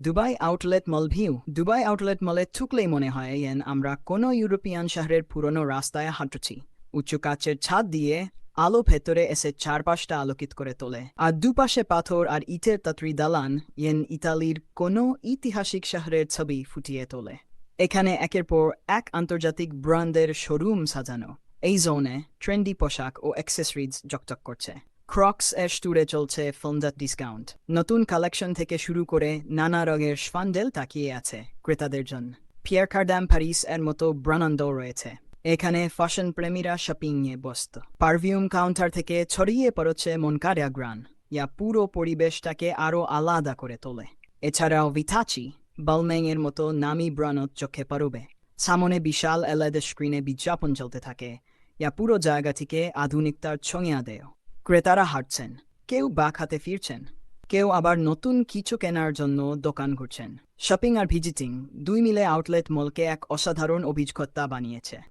Dubai outlet mall view. Dubai outlet মলে ঠুকলেই মনে হয় এন আমরা কোনো ইউরোপিয়ান শহরের পুরনো রাস্তায় হাঁটছি। উঁচু কাচের ছাদ দিয়ে আলো ভেতরে এসে চারপাশটা আলোকিত করে তোলে। আর দুপাশে পাথর আর ইটের তাত্রি দালান ইয়েন ইতালির কোনো ঐতিহাসিক শহরের ছবি ফুটিয়ে তোলে। এখানে একের পর এক আন্তর্জাতিক ব্র্যান্ডের শোরুম সাজানো। এই জোনে ট্রেন্ডি পোশাক ও অ্যাক্সেসরিজ জকজক করছে। ক্রক্স এর স্টুরে চলছে ফোনজাত ডিসকাউন্ট নতুন কালেকশন থেকে শুরু করে নানা রঙের স্পান্ডেল তাকিয়ে আছে ক্রেতাদের জন্য। পিয়ার কার্ডাম এর মতো ব্রানন্দও রয়েছে। এখানে ফ্যাশন প্রেমীরা শপিং এ ব্যস্ত। পারফিউম কাউন্টার থেকে ছড়িয়ে পড়ছে মনকারিয়া গ্রান ইয়া পুরো পরিবেশটাকে আরও আলাদা করে তোলে। এছাড়াও ভিথাচি বালমেং এর মতো নামি ব্রানত চোখে পড়বে সামনে বিশাল এলএড স্ক্রিনে বিজ্ঞাপন চলতে থাকে। ইয়া পুরো জায়গাটিকে আধুনিকতার ছঙিয়া দেয়। ক্রেতারা হাঁটছেন, কেউ বাক হাতে ফিরছেন, কেউ আবার নতুন কিছু কেনার জন্য দোকান ঘুরছেন। শপিং আর ভিজিটিং দুই মিলে আউটলেট মলকে এক অসাধারণ অভিজ্ঞতা বানিয়েছে।